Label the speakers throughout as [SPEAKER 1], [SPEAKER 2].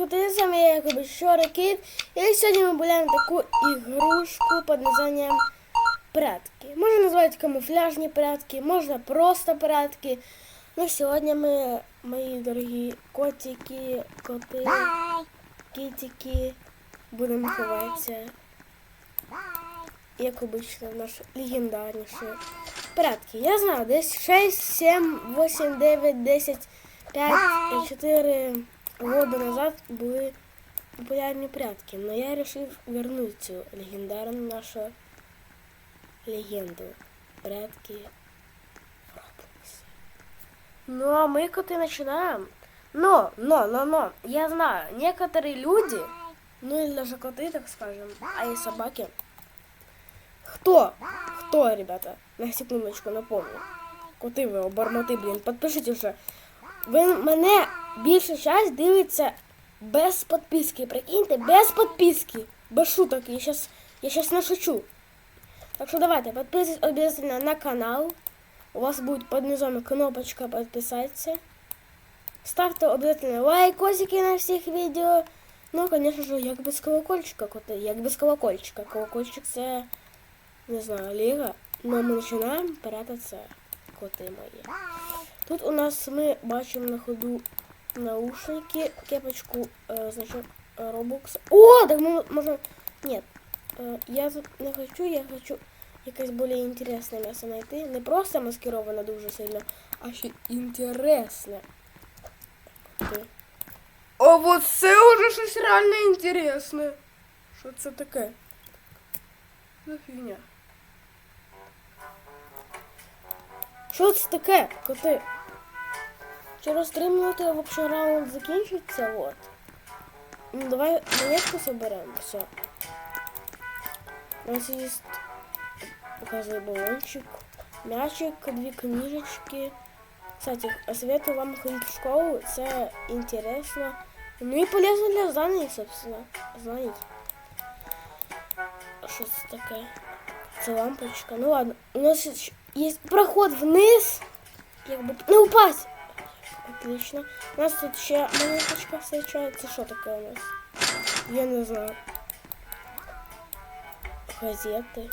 [SPEAKER 1] коти, з вами я якоби Щора Кіт. І сьогодні ми гуляємо таку ігрушку під названням прятки. Можна назвати камуфляжні прятки, можна просто прятки. Ну, сьогодні ми, мої дорогі котики, коти, кітики, будемо ховатися, як обично, наші легендарніші прятки. Я знаю, десь 6, 7, 8, 9, 10, 5 і 4 года назад були популярні прятки. Но я вирішив вернути цю легендарну нашу легенду. Прятки в Роблоксі. Ну, а мы коты начинаем. Но, но, но, но, я знаю, некоторые люди, ну или даже коты, так скажем, а и собаки. Кто? Кто, ребята? На секундочку напомню. Коти ви, обормоти, блін, підпишіть вже. Ви мене більше час дивиться без підписки. Прикиньте, без підписки. Без шуток. Я щас, я щас не шучу. Так що давайте, підписуйтесь обов'язково на канал. У вас будет под низом кнопочка подписаться. Ставьте обязательно лайкосики на всех видео. Ну, конечно же, як без колокольчика, як без колокольчика. Колокольчик це, не знаю, ліга. Но ми починаємо прятатися, коти мої. Тут у нас ми бачимо на ходу наушники, кепочку, е, значок е, Robux. О, так ми можемо... Нет, е, я тут не хочу, я хочу якесь більш інтересне м'ясо знайти. Не просто маскироване дуже сильно, а ще інтересне. Ти. А вот це уже щось реально інтересне. Що це таке? За фігня. Що це таке, коти? Через три минути в общем раунд закінчиться, вот. Ну, давай монетку соберем, все. У нас есть показывай баллончик, мячик, две книжечки. Кстати, советую вам ходить в школу, это интересно. Ну и полезно для знаний, собственно, знаний. Что это такое? Это лампочка. Ну ладно, у нас есть проход вниз. Как бы не упасть Отлично. У нас тут еще монеточка встречается. Что такое у нас? Я не знаю. Газеты.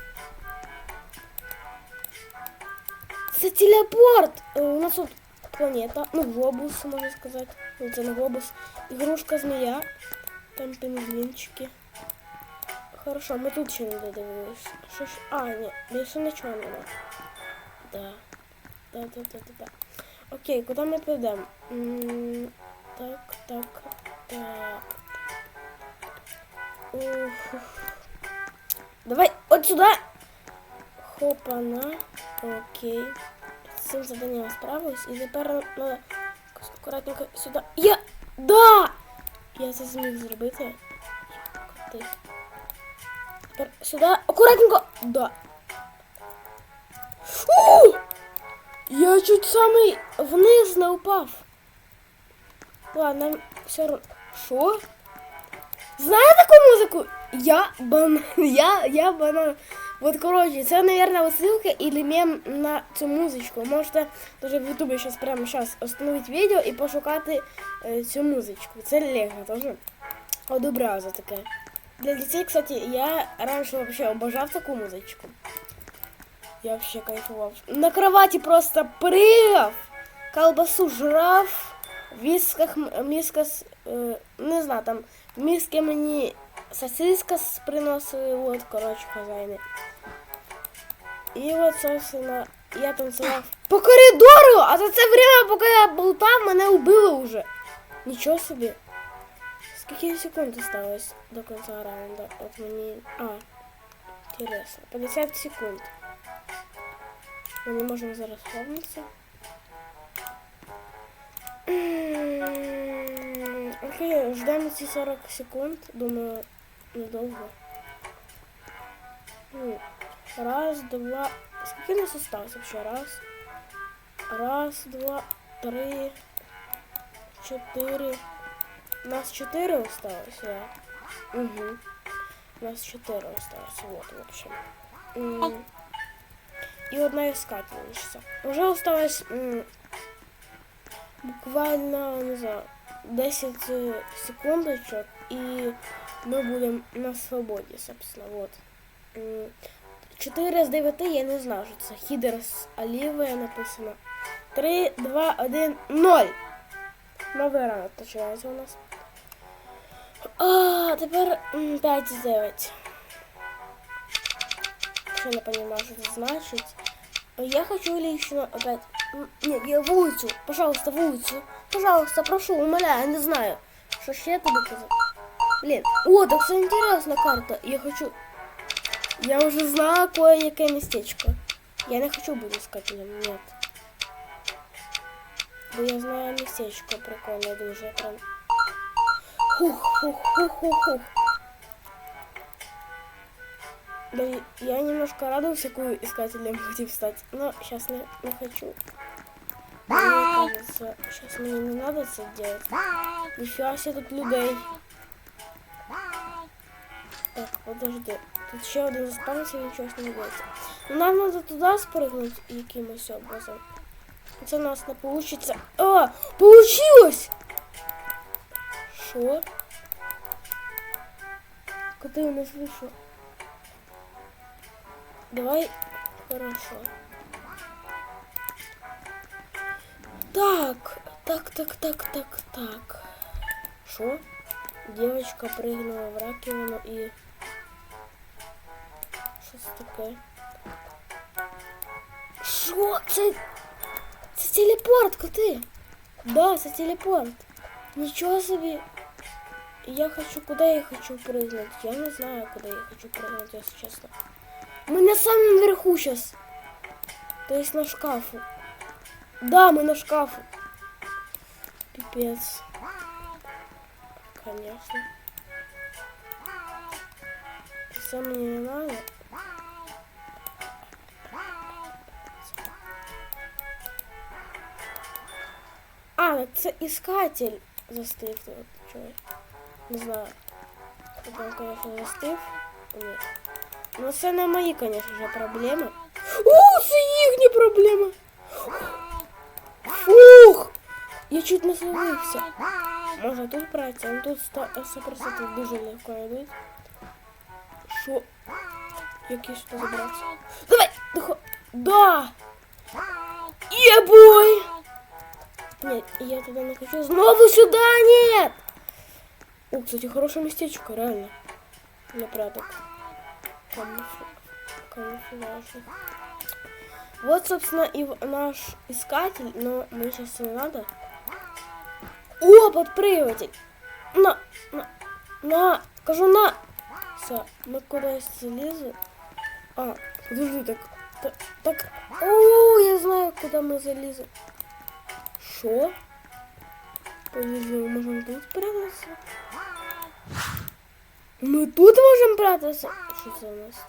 [SPEAKER 1] Це телепорт! Е, У нас тут планета, ну глобус, можна сказати. Ну, це не глобус. Ігрушка змія. Там пінгвінчики. Хорошо, ми тут ще не додивились. Що ж? А, ні, більше нічого нема. Да. Да, да, да, да, да. Окей, куди ми підемо? М, Так, так, так. Ух, ух. Давай, от сюди. Хопана. Окей. З цим заданням я справилась. І тепер треба акуратненько сюди. Я! Да! Я це зміг зробити. Коти. Тепер сюди. Акуратненько! Да. У! Я чуть самий вниз не упав. Ладно, все одно. Що? Знаю таку музику? Я бан... Я, я банан. Вот, короче, це, наверное, отсылка или мем на цю музичку. Можете даже в ютубі сейчас прямо сейчас остановить відео і пошукати е, цю музичку. Це Лего тоже. Одобраза таке. Для дітей, кстати, я раньше вообще обожав таку музичку. Я вообще кайфував. На кровати просто пригав, колбасу жрав, в мисках, м- миска, с- е, не знаю, там в миске мені сосиска с- приносили, вот, короче, хозяїни. І от, собственно, я танцював по коридору, а за це время, поки я болтав, мене убили уже. Нічого собі. Скільки секунд осталось до конца раунда? От мені... А, интересно. 50 секунд. Ми не можемо зараз ховнутися. Окей, ждемо ці 40 секунд. Думаю, недовго. Ну, Раз, два. Скільки нас осталось вообще? Раз. Раз, два, три, чотири. У нас чотири осталось, да. Угу. У нас чотири осталось. Вот, в общем. И одна искательница. Уже осталось буквально, не знаю, 10 секундочок, і ми будемо на свободі, собственно. Вот. М, 4 з 9 я не знаю, що це. Хідер з Олівою написано. 3, 2, 1, 0. Новий ранок починається у нас. А, тепер 5 з 9. Ще не понимаю, что это значит. Я хочу лично опять... Нет, я в улицу. Пожалуйста, в улицу. Пожалуйста, прошу, умоляю, не знаю. Что ж я тобі казав? Блин, о, так це интересная карта. Я хочу... Я уже знаю кое-яке местечко. Я не хочу быть искателем, нет. Бо я знаю местечко прикольне дуже прям. Хух, хух, хух, хух, хух. Да, и я немножко радовался, какую искателем хотим стать, но сейчас не, не хочу. Мне кажется, сейчас мне не надо это делать. Нифига себе тут людей. Так, подожди. Тут ще один заспавнився, нічого ж не робиться. Ну, нам треба туди спригнути якимось образом. Це у нас не получится. А, получилось! Що? Коти у нас вийшло. Давай. Хорошо. Так, так, так, так, так, так. Що? Девочка прыгнула в раковину і... Що це таке? Що? Це... Це телепорт, коти! Да, це телепорт. Нічого собі. Я хочу, куда я хочу прыгнуть? Я не знаю, куда я хочу прыгнуть, если честно. Мы на самом верху сейчас. То есть на шкафу. Да, мы на шкафу. Пипец. Конечно. Все мне не надо. А, іскатель застив тут. Чого? Не знаю. Он, конечно, застив. Ні. Ну це не мої, конечно же, проблеми. О, це їхні проблеми. Фух! Я чуть не зливився. Можна тут братися, ну тут 100%, 100% дуже легко йдуть. Що? Якийсь хто забрався. Давай! Тихо! Да! Ебой! Нет, я туда не хочу. Снова сюда нет! О, кстати, хорошее местечко, реально. Для пряток. Камуфля... Камуфляжи. Вот, собственно, и наш искатель, но мы сейчас не надо. О, подпрыгиватель! На, на, на, скажу на! Все, мы куда-то залезли. А, подожди, так, так, так, о, я знаю, куда мы залезли. Що? Подожди, ми можемо тут прятатися? Ми тут можемо прятатися? Що це у нас?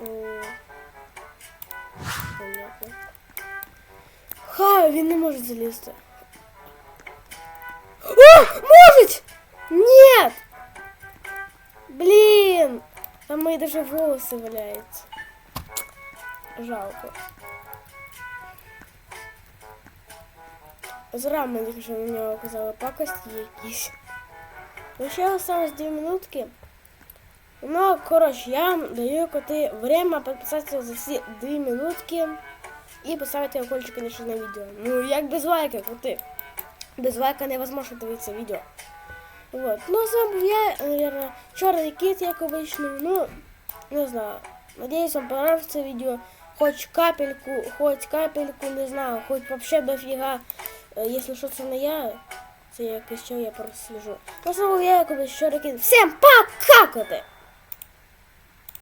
[SPEAKER 1] О, понятно. Хай, він не може залізти. О, можуть! Нет! Блин! Там мои даже волосы валяются. Жалко. Зра мені тільки що на нього казали пакості якісь. Ну ще осталось 2 минутки. Ну, коротше, я вам даю коти время підписатися за всі 2 минутки і поставити колокольчик, конечно, на відео. Ну, як без лайка, коти. Без лайка невозможно дивитися відео. Вот. Ну, а с вами был я, наверное, черный кит, як обычно. Ну, не знаю. Надеюсь, вам понравится видео. Хоть капельку, хоть капельку, не знаю, хоть вообще дофига. Е, Якщо що це не я, Це якось що я. На самом я якось що Всем пока!